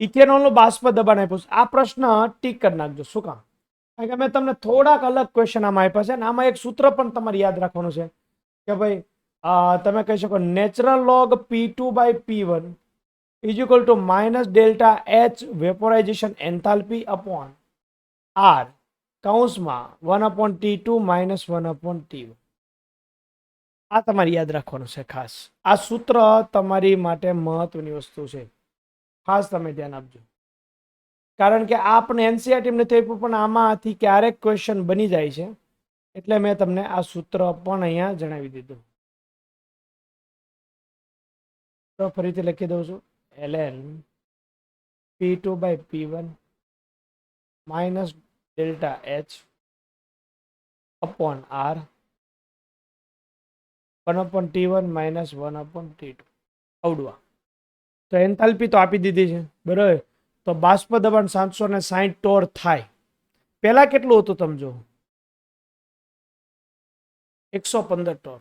ઇથેનોલનું બાષ્પ દબાણ આપ્યું છે. આ પ્રશ્ન ટીક કરી નાખજો. શું કામ? કારણ કે મેં તમને થોડાક અલગ ક્વેશ્ચન આમાં આપ્યા છે અને આમાં એક સૂત્ર પણ તમારે યાદ રાખવાનું છે કે ભાઈ તમે કહી શકો natural log P two by P one is equal to minus delta H vaporization enthalpy upon R કૌંસમાં one upon T two minus one upon T one આ તમારે યાદ રાખવાનું છે ખાસ. આ સૂત્ર તમારી માટે મહત્વની વસ્તુ છે. ખાસ તમે ધ્યાન આપજો. કારણ કે આ આપણે એનસીઆરટી નથી આપ્યું પણ આમાંથી ક્યારેક ક્વેશ્ચન બની જાય છે. એટલે મેં તમને આ સૂત્ર પણ અહીંયા જણાવી દીધું. તો ફરીથી લખી દઉં છું. L N P two by P one minus delta H upon R one upon T one minus one upon T two અવડવા તો એન્થાલ્પી તો આપી દીધી છે, બરાબર? તો બાષ્પ દબાણ સાતસો ને સાહીઠ ટોર થાય. પહેલા કેટલું હતું તમે જો એકસો પંદર ટોર.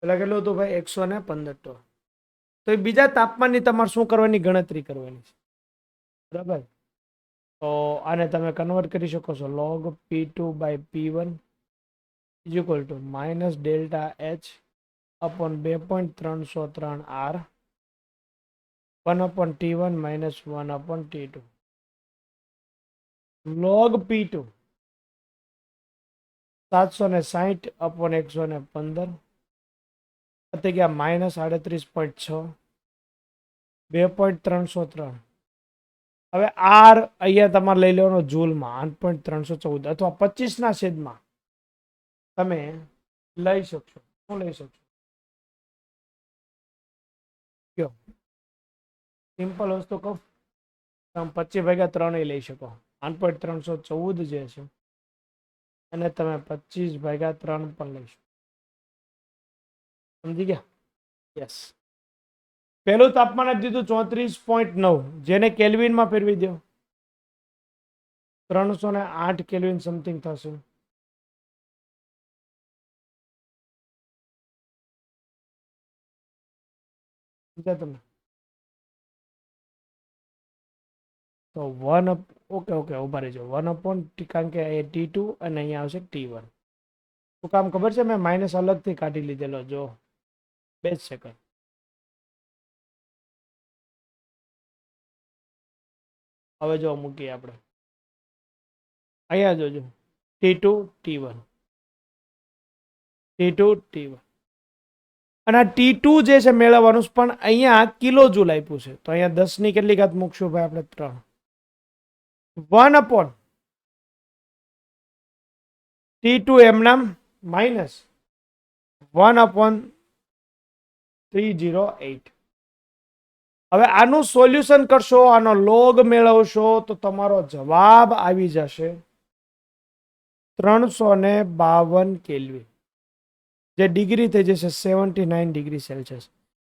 પેલા કેટલું હતું ભાઈ? એકસો ને પંદર ટોર. તો એ બીજા તાપમાનની તમારે શું કરવાની? ગણતરી કરવાની છે. બરાબર? તો આને તમે કન્વર્ટ કરી શકો છો. Log P two by P one is equal to minus delta H upon બે પોઈન્ટ ત્રણસો ત્રણ R, one upon T one minus one upon T two. Log P two, સાતસો ને સાહીઠ અપોન એકસો ને પંદર થઈ ગયા માઇનસ આડત્રીસ પોઈન્ટ છ, બે પોઈન્ટ ત્રણસો ત્રણ. હવે આર અહીંયા તમારે લઈ લેવાનો જૂલમાં, આઠ પોઈન્ટ ત્રણસો ચૌદ અથવા પચીસના છેદમાં તમે લઈ શકશો, શું લઈ શકશો? સિમ્પલ વસ્તુ કહું તમે પચીસ ભાગ્યા ત્રણેય લઈ શકો. આઠ પોઈન્ટ ત્રણસો ચૌદ જે છે અને તમે પચીસ ભાગ્યા ત્રણ પણ લઈ શકો. સમજી ગયા? યસ પહેલું તાપમાન આપી દીધું ચોત્રીસ પોઈન્ટ નવ. જેને કેલ્વિનમાં ફેરવી દો. ત્રણસો ને આઠ કેલ્વિન સમથિંગ થશે. સમજ્યા તમે તો વન અપ, ઓકે ઓકે, ઊભા રહેજો. વન અપોન કારણ કે એ ટી ટુ અને અહીંયા આવશે ટી વન શું કામ ખબર છે? મેં માઇનસ અલગથી કાઢી લીધેલો. જો, બે જ સેકન્ડ હવે જો મૂકીએ આપણે. અહીંયા જોજો T two T one T two T one અને આ ટી ટુ જે છે મેળવવાનું પણ અહીંયા કિલો જુલ આપ્યું છે. તો અહીંયા દસની કેટલી ઘાત મૂકશું ભાઈ આપણે? ત્રણ. One upon T two એમનામ minus one upon three zero eight હવે આનું સોલ્યુશન કરશો, આનો લોગ મેળવશો, તો તમારો જવાબ આવી જશે ત્રણસો ને બાવન કેલ્વી જે ડિગ્રી થઈ જશે સેવન્ટી નાઇન ડિગ્રી સેલ્સિયસ.